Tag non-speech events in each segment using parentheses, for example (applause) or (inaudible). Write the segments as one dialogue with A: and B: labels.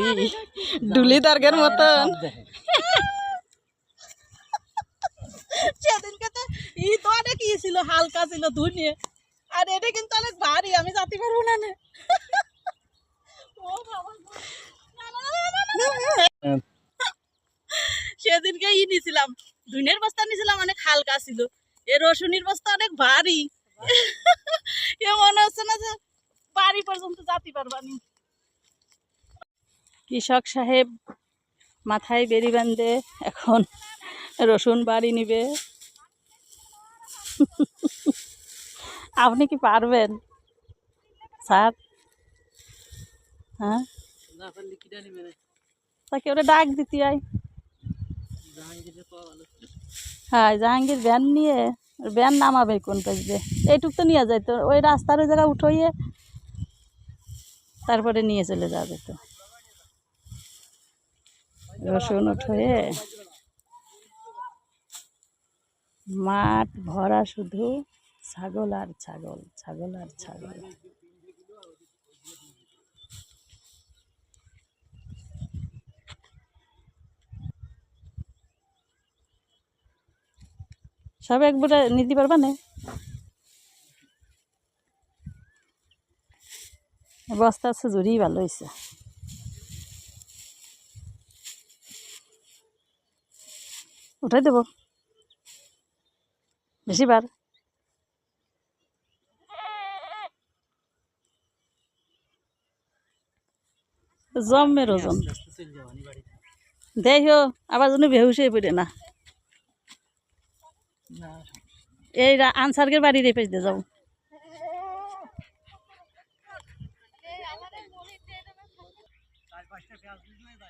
A: (laughs) ডুলি দার্গের মতন। (laughs)
B: সেদিনকে তো ই তো অনেক ই ছিল হালকা ছিল ধুনিয়ে আর এটা কিন্তু অনেক ভারী আমি যাতে পারব না। সেদিনকে ই নিছিলাম ধুনের বস্তা নিছিলাম অনেক হালকা ছিল। এ রসুনির বস্তা অনেক ভারী। (laughs) এ মনে হচ্ছে না যে বাড়ি পর্যন্ত যাতে পারবানি
A: কৃষক সাহেব মাথায় বেরি বান্ধে এখন রসুন বাড়ি নিবে। আপনি কি পারবেন? স্যার? হ্যাঁ? তাকে ওরা ডাক দিতে হয় হ্যাঁ জাহাঙ্গীর ভ্যান নিয়ে ভ্যান নামাবে কোন পাশে এইটুক তো নিয়ে যায় তো ওই রাস্তার ওই জায়গায় উঠোইয়ে তারপরে নিয়ে চলে যাওয়া যেত রসুন উঠোয়ে মাঠ ভরা শুধু ছাগল আর ছাগল ছাগল আর ছাগল। সব একবারে নিতে পারবা না? বস্তা আছে জুড়ি ভালো হয়েছে উঠাই দেব। বেশি বার জমের ওজন দেখো আবার যেন হয়ে পড়ে না। এই রা- আনসারকের বাড়ির এই পেজতে যাও।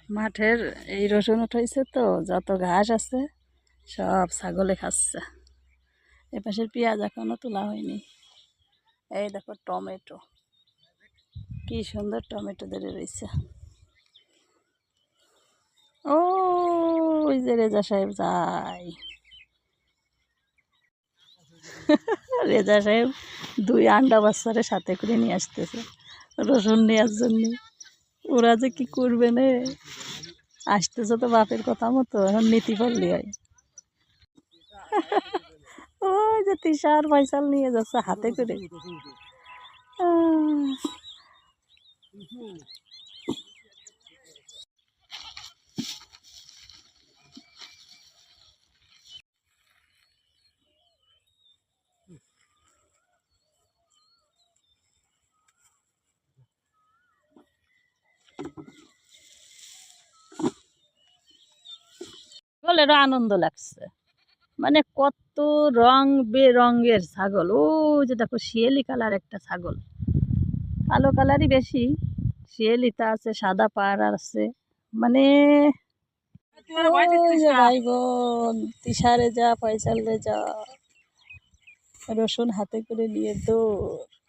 A: মাঠের এই রসুন উঠাইছে তো, যত ঘাস আছে। সব ছাগলে খাচ্ছে। এপাশের পেঁয়াজ এখনও তোলা হয়নি। এই দেখো টমেটো। কি সুন্দর টমেটো ধরে রয়েছে। ও ওই যে রেজা সাহেব যাই রেজা সাহেব দুই আন্ডা বাচ্চারে সাথে করে নিয়ে আসতেছে। রসুন নেওয়ার জন্য। ওরা যে কি করবে না? আসতেছে তো বাপের কথা মতো, এখন নীতি পারলি হয়। ওই যে তিসার পয়সাল নিয়ে যাচ্ছে হাতে করে। আনন্দ লাগছে। মানে কত রং বেরঙের ছাগল। ও যে দেখো শিয়ালি কালার একটা ছাগল। কালো কালারই বেশি। শিয়ালিতা আছে সাদা পাড় আছে। মানে ভাই বোন তিসারে যা পয়সালে যা রসুন হাতে করে নিয়ে দৌড়।